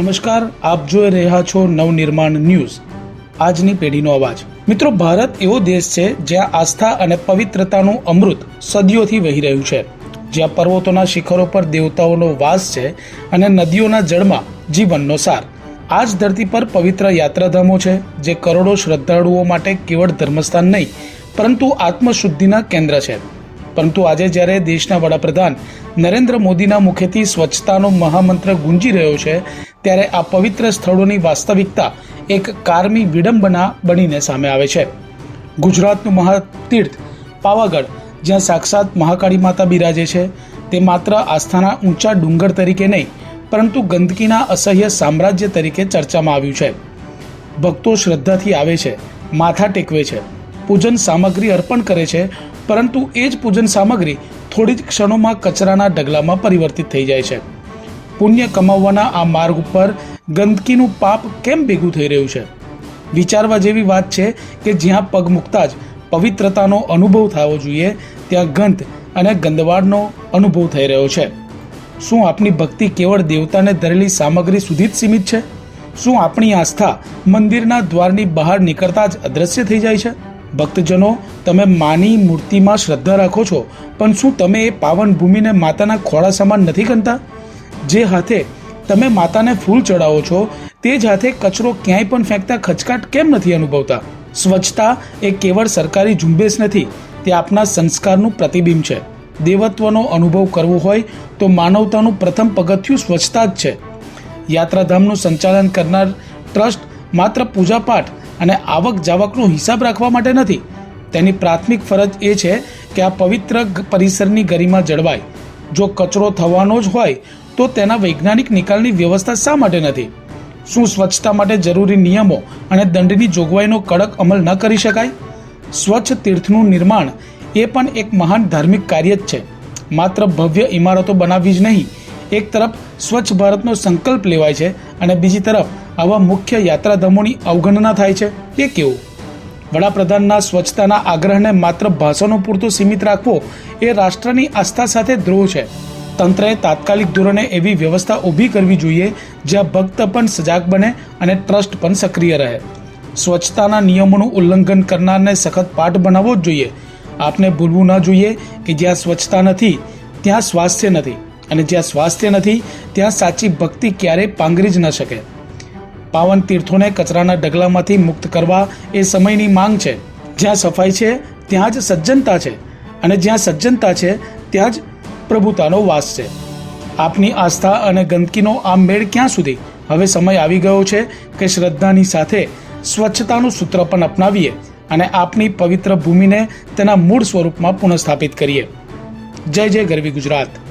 નમસ્કાર, આપ જોઈ રહ્યા છો નવનિર્માણ ન્યૂઝ. આજની પેઢીનો અવાજ. મિત્રો, ભારત એવો દેશ છે જ્યાં આસ્થા અને પવિત્રતાનું અમૃત સદીઓથી વહી રહ્યું છે. જ્યાં પર્વતોના શિખરો પર દેવતાઓનો વાસ છે અને નદીઓના જળમાં જીવનનો સાર. આ જ ધરતી પર પવિત્ર યાત્રાધામો છે, જે કરોડો શ્રદ્ધાળુઓ માટે કેવળ ધર્મસ્થાન નહીં, પરંતુ આત્મશુદ્ધિના કેન્દ્ર છે. પરંતુ આજે જ્યારે દેશના વડાપ્રધાન નરેન્દ્ર મોદીના મુખેથી સ્વચ્છતાનો મહામંત્ર ગુંજી રહ્યો છે ત્યારે આ પવિત્ર સ્થળોની વાસ્તવિકતા એક કારમી વિડંબના બનીને સામે આવે છે. ગુજરાતનું મહાતીર્થ પાવાગઢ, જ્યાં સાક્ષાત મહાકાળી માતા બિરાજે છે, તે માત્ર આસ્થાના ઊંચા ડુંગર તરીકે નહીં, પરંતુ ગંદકીના અસહ્ય સામ્રાજ્ય તરીકે ચર્ચામાં આવ્યું છે. ભક્તો શ્રદ્ધાથી આવે છે, માથા ટેકવે છે, પૂજન સામગ્રી અર્પણ કરે છે, પરંતુ એ જ પૂજન સામગ્રી થોડી જ ક્ષણોમાં કચરાના ઢગલામાં પરિવર્તિત થઈ જાય છે. પુણ્ય કમાવવાના આ માર્ગ ઉપર ગંદકીનું પાપ કેમ ભેગું થઈ રહ્યું છે? વિચારવા જેવી વાત છે કે જ્યાં પગ મૂકતા જ પવિત્રતાનો અનુભવ થવો જોઈએ, ત્યાં ગંધ અને ગંદવાડનો અનુભવ થઈ રહ્યો છે. શું આપણી ભક્તિ કેવળ દેવતાને ધરેલી સામગ્રી સુધી જ સીમિત છે? શું આપણી આસ્થા મંદિરના દ્વારની બહાર નીકળતા જ અદ્રશ્ય થઈ જાય છે? ભક્તજનો, તમે માની મૂર્તિમાં શ્રદ્ધા રાખો છો, પણ શું તમે એ પાવન ભૂમિને માતાના ખોળા સમાન નથી ગણતા? જે હાથે તમે માતાને ફૂલ ચડાવો છો, તે જ હાથે કચરો ક્યાંય પણ ફેંકતા ખચકાટ કેમ નથી અનુભવતા? સ્વચ્છતા એ કેવળ સરકારી ઝુંબેશ નથી, તે આપના સંસ્કારનું પ્રતિબિંબ છે. દેવત્વનો અનુભવ કરવો હોય તો માનવતાનું પ્રથમ પગથિયું સ્વચ્છતા જ છે. યાત્રાધામનું સંચાલન કરનાર ટ્રસ્ટ માત્ર પૂજાપાઠ અને આવક જાવકનો હિસાબ રાખવા માટે નથી. તેની પ્રાથમિક ફરજ એ છે કે આ પવિત્ર પરિસરની ગરિમા જળવાય. જો કચરો થવાનો જ હોય તો તેના વૈજ્ઞાનિક નિકાલની વ્યવસ્થા શા માટે નથી? શું સ્વચ્છતા માટે જરૂરી નિયમો અને દંડની જોગવાઈનો કડક અમલ ન કરી શકાય? સ્વચ્છ તીર્થનું નિર્માણ એ પણ એક મહાન ધાર્મિક કાર્ય જ છે. માત્ર ભવ્ય ઇમારતો બનાવવી જ નહીં, એક તરફ સ્વચ્છ ભારતનો સંકલ્પ લેવાય છે અને બીજી તરફ આવા મુખ્ય યાત્રાધામોની અવગણના થાય છે. તે કેવું? વડાપ્રધાનના સ્વચ્છતાના આગ્રહને માત્ર ભાષણો પૂરતો સીમિત રાખવો એ રાષ્ટ્રની આસ્થા સાથે દ્રોહ છે. તંત્રએ તાત્કાલિક ધોરણે એવી વ્યવસ્થા ઊભી કરવી જોઈએ જ્યાં ભક્ત પણ સજાગ બને અને ટ્રસ્ટ પણ સક્રિય રહે. સ્વચ્છતાના નિયમોનું ઉલ્લંઘન કરનારને સખત પાઠ બનાવવો જ જોઈએ. આપને ભૂલવું ન જોઈએ કે જ્યાં સ્વચ્છતા નથી, ત્યાં સ્વાસ્થ્ય નથી અને જ્યાં સ્વાસ્થ્ય નથી, ત્યાં સાચી ભક્તિ ક્યારેય પાંગરી જ ન શકે. પાવન તીર્થોને કચરાના ઢગલામાંથી મુક્ત કરવા એ સમયની માંગ છે. જ્યાં સફાઈ છે, ત્યાં જ સજ્જનતા છે અને જ્યાં સજ્જનતા છે, ત્યાં જ પ્રભુતાનો વાસ છે. આપની આસ્થા અને ગંદકીનો આ મેળ ક્યાં સુધી? હવે સમય આવી ગયો છે કે શ્રદ્ધાની સાથે સ્વચ્છતાનું સૂત્ર પણ અપનાવીએ અને આપની પવિત્ર ભૂમિને તેના મૂળ સ્વરૂપમાં પુનઃસ્થાપિત કરીએ. જય જય ગરવી ગુજરાત.